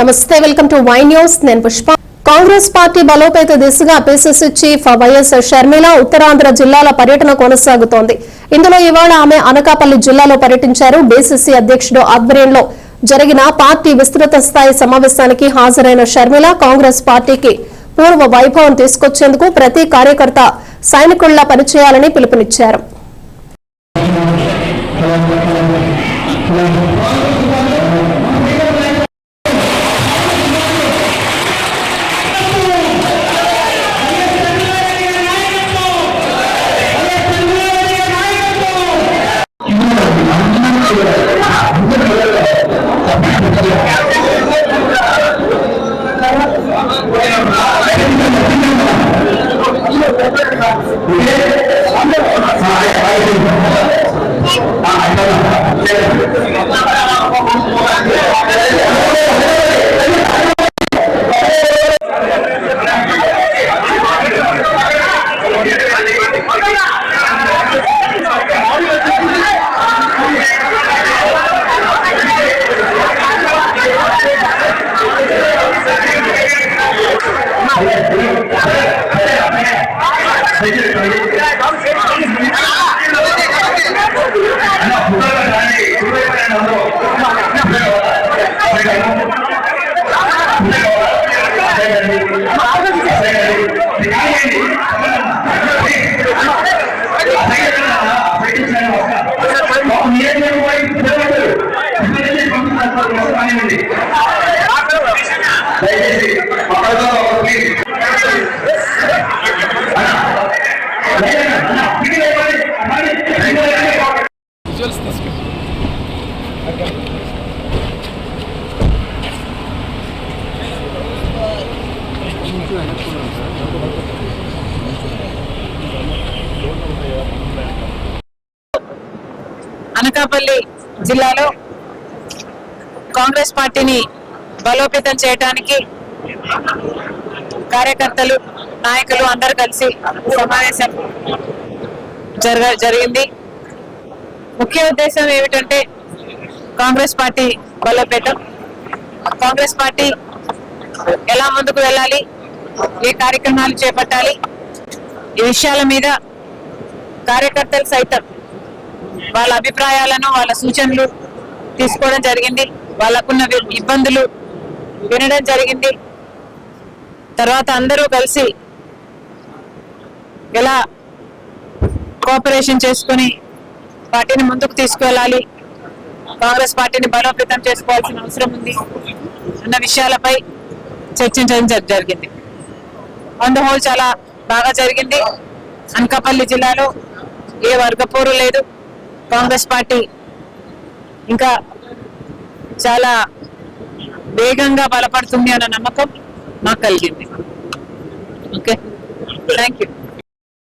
నమస్తే welcome to Y news. నేను Pushpa. Congress party బలోపేత దిశగా PCC chief YS Sharmila Uttarandhra జిల్లాల పర్యటన కొనసాగుతోంది. ఇందులో ఇవాళ ఆమె అనకాపల్లి జిల్లాలో పర్యటించారు. బీసీసీ అధ్యక్షుడు ఆధ్వర్యంలో జరిగిన పార్టీ విస్తృత స్థాయి సమావేశానికి హాజరైన షర్మిల కాంగ్రెస్ పార్టీకి పూర్వ వైభవం తీసుకొచ్చేందుకు ప్రతి కార్యకర్త సైనికుల్లా పనిచేయాలని పిలుపునిచ్చారు. 别，别，别，别，别，别，别，别，别，别，别，别，别，别，ప్లీజ్ అనకాపల్లి జిల్లాలో కాంగ్రెస్ పార్టీని బలోపేతం చేయడానికి కార్యకర్తలు నాయకులు అందరు కలిసి సమావేశం జరగ జరిగింది. ముఖ్య ఉద్దేశం ఏమిటంటే కాంగ్రెస్ పార్టీ బలోపేతం. కాంగ్రెస్ పార్టీ ఎలా ముందుకు వెళ్ళాలి? ఏ కార్యక్రమాలు చేపట్టాలి? ఈ విషయాల మీద కార్యకర్తలు సైతం వాళ్ళ అభిప్రాయాలను వాళ్ళ సూచనలు తీసుకోవడం జరిగింది. వాళ్ళకున్న ఇబ్బందులు వినడం జరిగింది. తర్వాత అందరూ కలిసి ఎలా కోఆపరేషన్ చేసుకొని పార్టీని ముందుకు తీసుకువెళ్ళాలి కాంగ్రెస్ పార్టీని బలోపేతం చేసుకోవాల్సిన అవసరం ఉంది అన్న విషయాలపై చర్చించడం జరిగింది. ఆన్ ద హోల్ చాలా బాగా జరిగింది. అనకాపల్లి జిల్లాలో ఏ వర్గపోరు లేదు. కాంగ్రెస్ పార్టీ ఇంకా చాలా వేగంగా బలపడుతుంది అన్న నమ్మకం నాకు కలిగింది. ఓకే? Thank you